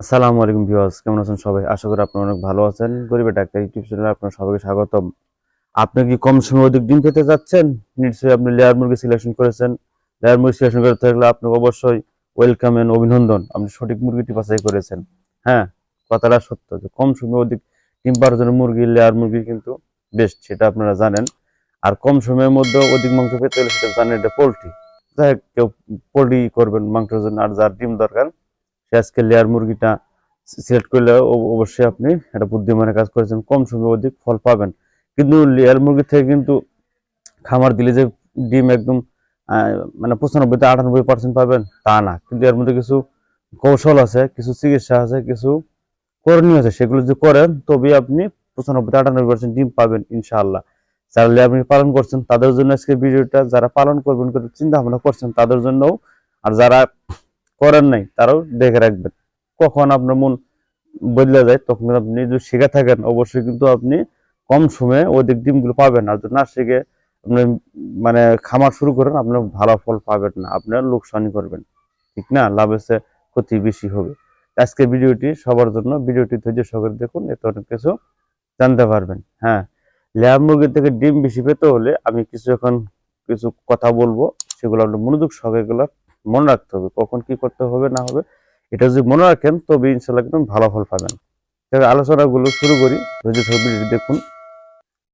আসসালামু আলাইকুম ভিউয়ার্স, কেমন আছেন সবাই? আশা করি আপনারা অনেক ভালো আছেন। গরিবের ডাক্তার ইউটিউব চ্যানেলে আপনার সবাইকে স্বাগতম। আপনি কি কম সময়ে অধিক ডিম পেতে যাচ্ছেন? নিশ্চয়ই আপনি লেয়ার মুরগি সিলেকশন করেছেন। লেয়ার মুরগি সিলেকশন করতে থাকলে আপনাকে অবশ্যই ওয়েলকাম এন্ড অভিনন্দন। আপনি সঠিক মুরগিটি বাছাই করেছেন। হ্যাঁ কথাটা সত্য যে কম সময়ে অধিক ডিম পাওয়ার জন্য মুরগি, লেয়ার মুরগি কিন্তু বেস্ট সেটা আপনারা জানেন। আর কম সময়ের মধ্যে অধিক মাংস পেতে হলে সেটা জানেন এটা পোলট্রি। যাই কেউ পোলট্রি করবেন মাংসের জন্য, আর যার ডিম দরকার সে আজকে লেয়ার মুরগিটা সিলেক্ট করলে অবশ্যই আপনি একটা বুদ্ধিমানের কাজ করেছেন। কম সময়ে অধিক ফল পাবেন। কিন্তু লেয়ার মুরগি থেকে কিন্তু খামার দিলে যে ডিম একদম মানে পঁচানব্বই থেকে আটানব্বই পার্সেন্ট পাবেন, তা না। কিন্তু এর মধ্যে কিছু কৌশল আছে, কিছু চিকিৎসা আছে, কিছু করণীয় আছে। সেগুলো যদি করেন তবে আপনি পঁচানব্বই থেকে আটানব্বই পার্সেন্ট ডিম পাবেন, ইনশাআল্লাহ। যারা লেয়ার মুরগি পালন করছেন, তাদের জন্য আজকে ভিডিওটা যারা পালন করবেন করে চিন্তা ভাবনা করছেন, তাদের জন্যও, আর যারা করেন নাই, তারাও দেখে রাখবেন। কখন আপনার মন বদলে যায়, তখন আপনি যদি শিখে থাকেন, অবশ্যই কিন্তু আপনি কম সময়ে অধিক ডিমগুলো পাবেন। আর যদি না শিখে আপনি মানে খামার শুরু করেন আপনার ভালো ফল পাবেন না আপনার লোকসানই করবেন। ঠিক না? লাভ এসে ক্ষতি বেশি হবে। আজকে ভিডিওটি সবার জন্য, ভিডিওটি ধৈর্য সহকারে দেখুন, এতে অনেক কিছু জানতে পারবেন। হ্যাঁ লেয়ার মুরগির থেকে ডিম বেশি পেতে হলে আমি কিছু এখন কিছু কথা বলব, সেগুলো আপনার মনোযোগ সহকারে মনে রাখতে হবে কখন কি করতে হবে, না হবে। এটা যদি মনে রাখেন, তবে ইনশাল্লাহ একদম ভালো ফল পাবেন। তবে আলোচনাগুলো শুরু করি। সহকারে ভিডিওটি দেখুন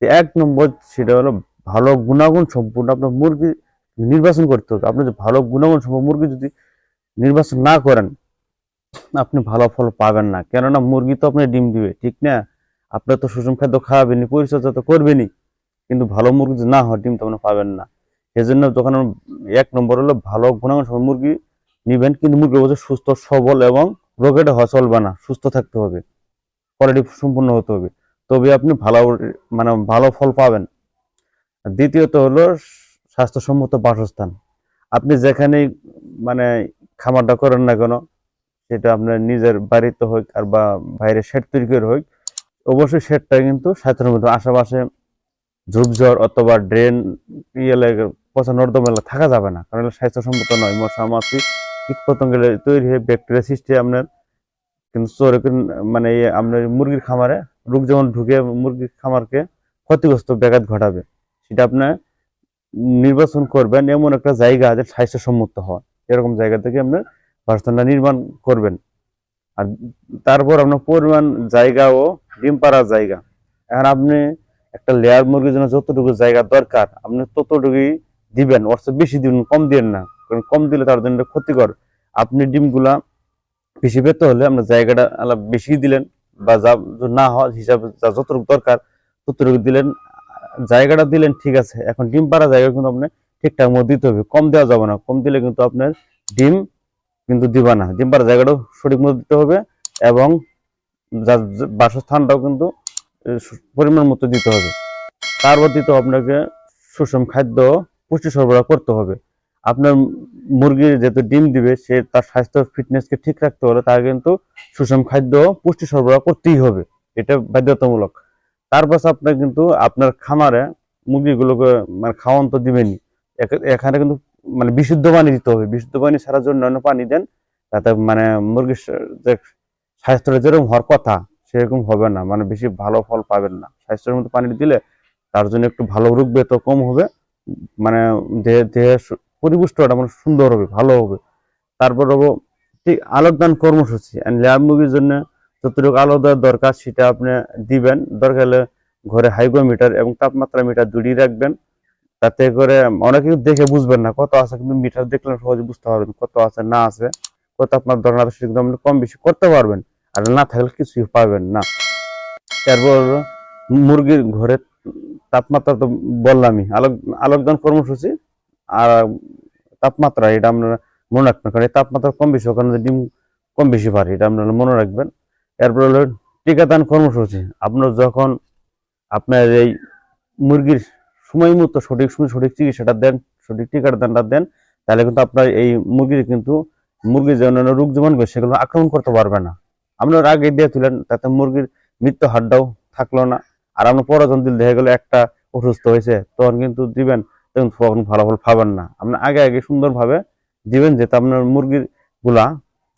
এক নম্বর সেটা হলো ভালো গুণাগুণ সম্পূর্ণ আপনার মুরগি নির্বাচন করতে হবে। আপনি যে ভালো গুণাগুণ সম্পূর্ণ মুরগি যদি নির্বাচন না করেন, আপনি ভালো ফল পাবেন না। কেননা মুরগি তো আপনি ডিম দিবে, ঠিক না? আপনার তো সুষম খাদ্য খাওয়াবেনি পরিচর্যা তো করবেনই। কিন্তু ভালো মুরগি যদি না হয়, ডিম তো আপনি পাবেন না। সেজন্য তখন এক নম্বর হলো ভালো গুণাগুণ সম্পন্ন মুরগি নিবেন, কিন্তু মুরগি অবশ্যই সুস্থ, সবল এবং রোগেটা হওয়া চলবে না। সুস্থ থাকতে হবে। কোয়ালিটি সম্পূর্ণ হতে হবে। তবে আপনি ভালো মানে ভালো ফল পাবেন। দ্বিতীয়ত হলো স্বাস্থ্যসম্মত বাসস্থান। আপনি যেখানে মানে খামারটা করেন না কেন, সেটা আপনার নিজের বাড়িতে হোক আর বা বাইরে শেড তৈরি করে হোক, অবশ্যই শেডটা কিন্তু স্বাস্থ্যসম্মত আশেপাশে ঝোপঝড় অথবা ড্রেন ইয়ে লাগে পচা নর্দমেলা থাকা যাবে না। কারণ স্বাস্থ্যসম্মত নয় মশা মাছি কীট পতঙ্গের তৈরি হয়ে ব্যাকটেরিয়া সৃষ্টি আপনার কিন্তু চোরে মানে ইয়ে আপনার মুরগির খামারে রোগ যেমন ঢুকে মুরগির খামারকে ক্ষতিগ্রস্ত ব্যাঘাত ঘটাবে। সেটা আপনার নির্বাচন করবেন, এমন একটা জায়গা যে স্বাস্থ্যসম্মত হয়। এরকম জায়গা থেকে আপনার বাসস্থানটা নির্মাণ করবেন। আর তারপর আপনার পরিমাণ জায়গা ও ডিম পাড়ার জায়গা। এখন আপনি একটা লেয়ার মুরগির জন্য যতটুকু জায়গা দরকার, আপনি ততটুকুই দিবেন। চেয়ে বেশি দিবেন কম দিবেন না, কারণ কম দিলে তার জন্য ক্ষতিকর। আপনি ডিমগুলা বেশি পেতে হলে আপনার জায়গাটা বেশি দিলেন বা যা না হয় হিসাবে যা যতটুকু দরকার ততটুকু দিলেন, জায়গাটা দিলেন, ঠিক আছে। এখন ডিম পাড়া জায়গা কিন্তু আপনি ঠিকঠাক মতো দিতে হবে। কম দেওয়া যাবে না। কম দিলে কিন্তু আপনার ডিম কিন্তু দিবা না। ডিম পাড়া জায়গাটাও সঠিক মতো দিতে হবে এবং যার বাসস্থানটাও কিন্তু পরিমাণ মতো দিতে হবে। তারপর দিতে আপনাকে সুষম খাদ্য পুষ্টি সরবরাহ করতে হবে। আপনার মুরগি যেহেতু ডিম দিবে, সে তার স্বাস্থ্য ফিটনেসকে ঠিক রাখতে হলে তার কিন্তু সুষম খাদ্য পুষ্টি সরবরাহ করতেই হবে। এটা বাধ্যতামূলক। তারপর আপনার কিন্তু আপনার খামারে মুরগিগুলোকে মানে খাওয়ান তো দিবেনই। এখ- এখানে কিন্তু মানে বিশুদ্ধ পানি দিতে হবে। বিশুদ্ধ পানি ছাড়া জন্য পানি দেন। তাতে মানে মুরগির যে স্বাস্থ্যটা যেরকম হওয়ার কথা সেরকম হবে না। মানে বেশি ভালো ফল পাবেন না। স্বাস্থ্যের মতো পানি দিলে তার জন্য একটু ভালো রোগ বেত কম হবে। মানে দেহে দেহে পরিপুষ্টটা মানে সুন্দর হবে, ভালো হবে। তারপর হব ঠিক আলোকদান কর্মসূচি। লেয়ার মুরগির জন্য যতটুকু আলো দেওয়ার দরকার সেটা আপনি দিবেন। দরকার হলে ঘরে হাইগোমিটার এবং তাপমাত্রা মিটার দুটি রাখবেন। তাতে করে অনেকে দেখে বুঝবেন না কত আছে, কিন্তু মিটার দেখলে সহজে বুঝতে পারবেন কত আছে, না আছে। কত আপনার দরকার সেটা কিন্তু আপনি কম বেশি করতে পারবেন। আর না থাকলে কিছুই পাবেন না। তারপর মুরগির ঘরে তাপমাত্রা তো বললামই, আলোক, আলোকদান কর্মসূচি আর তাপমাত্রা, এটা আপনারা মনে রাখবেন, কারণ এই তাপমাত্রা কম বেশি, ওখানে ডিম কম বেশি পারে এটা আপনারা মনে রাখবেন। এরপর হলো টিকাদান কর্মসূচি, আপনার যখন আপনার এই মুরগির সময় মতো সঠিক সময় সঠিক চিকিৎসাটা দেন, সঠিক টিকাদানটা দেন, তাহলে কিন্তু আপনার এই মুরগির কিন্তু মুরগির যে অন্যান্য রোগ জীবাণু সেগুলো আক্রমণ করতে পারবে না। আপনার আগে দিয়ে তুলেন তাতে মুরগির মৃত্যু হারটাও থাকল না। আর আপনার পরাজন দিল দেখা গেলো একটা অসুস্থ হয়েছে, তখন কিন্তু দিবেন, তখন তখন ভালো ফল পাবেন না। আপনি আগে আগে সুন্দরভাবে দিবেন যাতে আপনার মুরগিরগুলা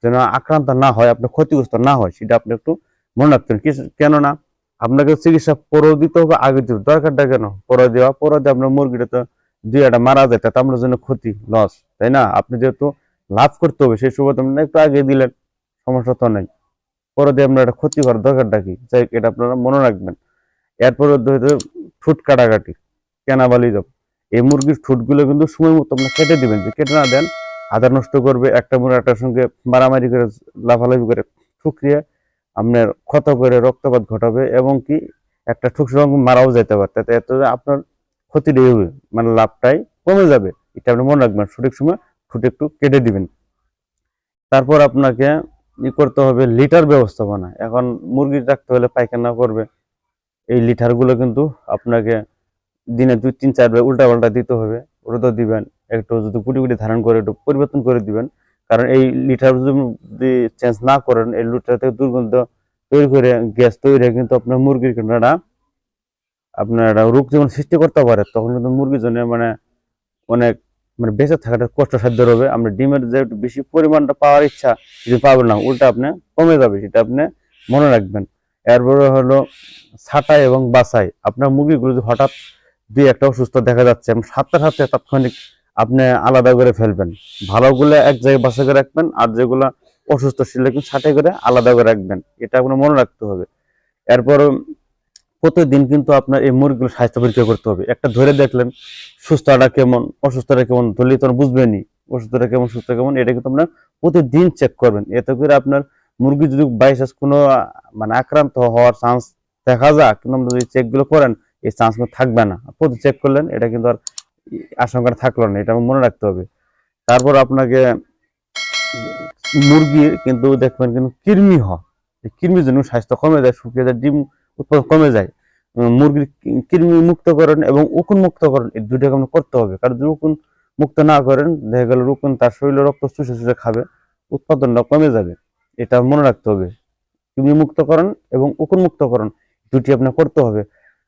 যেন আক্রান্ত না হয় আপনার ক্ষতিগ্রস্ত না হয়, সেটা আপনি একটু মনে রাখতেন। কেননা আপনাকে চিকিৎসা পরেও দিতে হবে, আগে দিতে দরকারটা কেন? পরে দেওয়া পরে দিয়ে আপনার মুরগিটা তো দুই একটা মারা যায়, তাতে আপনার জন্য ক্ষতি লস তাই না? আপনি যেহেতু লাভ করতে হবে, সেই সুবাদে আপনি একটু আগে দিলেন, সমস্যা তো নেই। পরে দিয়ে আপনার একটা ক্ষতি করার দরকারটা কি? যাই এটা আপনারা মনে রাখবেন। এরপরে হয়তো ঠুট কাটাকাটি, কেনাবালি যাব এই মুরগির ঠুটগুলো কিন্তু সময় মতো আপনি কেটে দিবেন। যে কেটে না দেন আধার নষ্ট করবে, একটা মুরগি একটার সঙ্গে মারামারি করে, লাফালাফি করে ঠুকরিয়ে আপনার ক্ষত করে রক্তপাত ঘটাবে এবং কি একটা রঙ মারাও যেতে পারে। তাতে এত আপনার ক্ষতিটাই হবে মানে লাভটাই কমে যাবে। এটা আপনি মনে রাখবেন। সঠিক সময় ঠুট একটু কেটে দিবেন। তারপর আপনাকে করতে হবে লিটার ব্যবস্থাপনা। এখন মুরগি রাখতে হলে পায়খানা করবে। এই লিটারগুলো কিন্তু আপনাকে দিনে দুই, তিন চারবার উল্টা পাল্টা দিতে হবে। ওটা তো দিবেন, একটু যদি কুটি কুটি ধারণ করে একটু পরিবর্তন করে দিবেন। কারণ এই লিটার যদি চেঞ্জ না করেন, এই লিটার থেকে দুর্গন্ধ তৈরি করে, গ্যাস তৈরি হয়ে কিন্তু আপনার মুরগির কিন্তু আপনার একটা রোগ যেমন সৃষ্টি করতে পারে, তখন কিন্তু মুরগির জন্য মানে অনেক মানে বেঁচে থাকাটা কষ্টসাধ্য হবে আমরা ডিমের যে বেশি পরিমাণটা পাওয়ার ইচ্ছা, যদি পাবেন না, উল্টা আপনি কমে যাবে, সেটা আপনি মনে রাখবেন। এরপরে হলো ছাঁটাই এবং বাছাই। আপনার মুরগিগুলো যদি হঠাৎ দুই একটা অসুস্থ দেখা যাচ্ছে এবং সাথে সাথে তাৎক্ষণিক আপনি আলাদা করে ফেলবেন। ভালোগুলো এক জায়গায় বাছাই করে রাখবেন, আর যেগুলো অসুস্থ সেগুলো কিন্তু ছাঁটাই করে আলাদা করে রাখবেন। এটা আপনার মনে রাখতে হবে। এরপর প্রতিদিন কিন্তু আপনার এই মুরগিগুলো স্বাস্থ্য পরীক্ষা করতে হবে। একটা ধরে দেখলেন সুস্থটা কেমন অসুস্থটা কেমন, ধরলে তো বুঝবেনই অসুস্থটা কেমন সুস্থ কেমন, এটা কিন্তু আপনার প্রতিদিন চেক করবেন। এতে করে আপনার মুরগি যদি বাইচান্স কোনো মানে আক্রান্ত হওয়ার চান্স দেখা যাক, কিন্তু আপনি যদি চেকগুলো করেন, এই চান্স থাকবে না। প্রতি চেক করলেন, এটা কিন্তু আর আশঙ্কা থাকল না, এটা মনে রাখতে হবে। তারপর আপনাকে মুরগির কিন্তু দেখবেন কিন্তু কৃমি হয়। কৃমির জন্য স্বাস্থ্য কমে যায়, শুকিয়ে যায়, ডিম উৎপাদন কমে যায়। মুরগির কৃমি মুক্তকরণ এবং উকুন মুক্তকরণ, এই দুইটাকে আমরা করতে হবে। কারণ যদি উকুন মুক্ত না করেন, দেখা গেল উকুন তার শরীরে রক্ত চুষে চুষে খাবে, উৎপাদনটা কমে যাবে। এটা মনে রাখতে হবে। কৃমি মুক্তকরণ এবং উকুন মুক্তকরণ দুটি আপনার করতে হবে।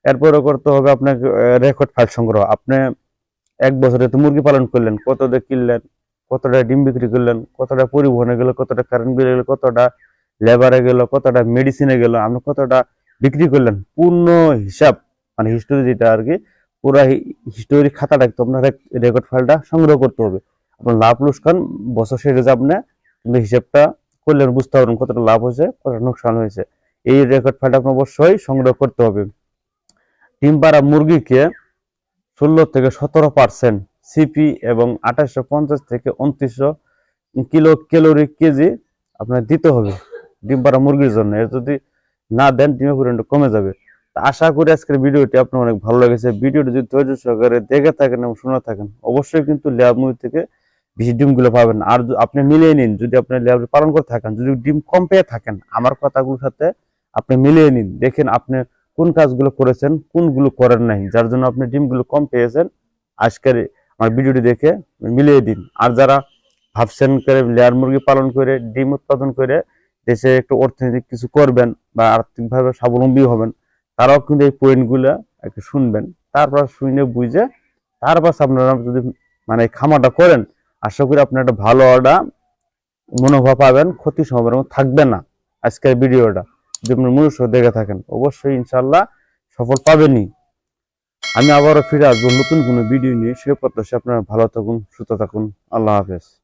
এরপরে করতে হবে আপনাকে রেকর্ড ফাইল সংগ্রহ। আপনি এক বছরে তো মুরগি পালন করলেন, কতটা কিনলেন, কতটা ডিম বিক্রি করলেন, কতটা পরিবহনে গেল, কতটা কারেন্ট বিলে গেল, কতটা লেবারে গেল, কতটা মেডিসিনে গেল, আপনি কতটা বিক্রি করলেন। পূর্ণ হিসাব মানে হিস্টোরি যেটা আর কি, পুরো হিস্টোরি খাতাটা আপনার রেকর্ড ফাইলটা সংগ্রহ করতে হবে। আপনার লাভ লোকসান বছর শেষে যে আপনি কিন্তু হিসাবটা করলেন বুঝতে পারবেন কতটা লাভ হয়েছে, কতটা লোকসান হয়েছে। এই রেকর্ড ফাইলটা আপনার অবশ্যই সংগ্রহ করতে হবে। ডিম পাড়া মুরগিকে ষোলো থেকে সতেরো পার্সেন্ট সিপি এবং আঠাশশো পঞ্চাশ থেকে উনত্রিশশো কিলো ক্যালোরি কেজি আপনার দিতে হবে ডিম পাড়া মুরগির জন্য। এর যদি না দেন ডিমের পরিমাণটা কমে যাবে। আশা করি আজকের ভিডিওটি আপনার অনেক ভালো লেগেছে। ভিডিওটি যদি ধৈর্য সহকারে দেখে থাকেন এবং শুনে থাকেন, অবশ্যই কিন্তু লেয়ার মুরগি থেকে বেশি ডিমগুলো পাবেন। আর আপনি মিলিয়ে নিন, যদি আপনি লেয়ার পালন করে থাকেন, যদি ডিম কম পেয়ে থাকেন, আমার কথাগুলোর সাথে আপনি মিলিয়ে নিন। দেখেন আপনি কোন কাজগুলো করেছেন, কোনগুলো করেন নাই, যার জন্য আপনি ডিমগুলো কম পেয়েছেন। আজকের আমার ভিডিওটি দেখে মিলিয়ে দিন। আর যারা ভাবছেন করে লেয়ার মুরগি পালন করে, ডিম উৎপাদন করে দেশে একটু অর্থনৈতিক কিছু করবেন বা আর্থিকভাবে স্বাবলম্বী হবেন, তারাও কিন্তু এই পয়েন্টগুলো একটু শুনবেন। তারপর শুনে বুঝে তারপর আপনারা যদি মানে এই খামারটা করেন, আশা করি আপনার একটা ভালো একটা মনোভাব পাবেন, ক্ষতি সম্ভাবনা থাকবে না আজকের ভিডিওটা। যদি আপনার মনুষ্য দেখে থাকেন, অবশ্যই ইনশাল্লাহ সফল পাবেনই। আমি আবারও ফিরে আসব নতুন কোনো ভিডিও নিয়ে। সে প্রত্যাশা আপনারা ভালো থাকুন, সুস্থ থাকুন। আল্লাহ হাফেজ।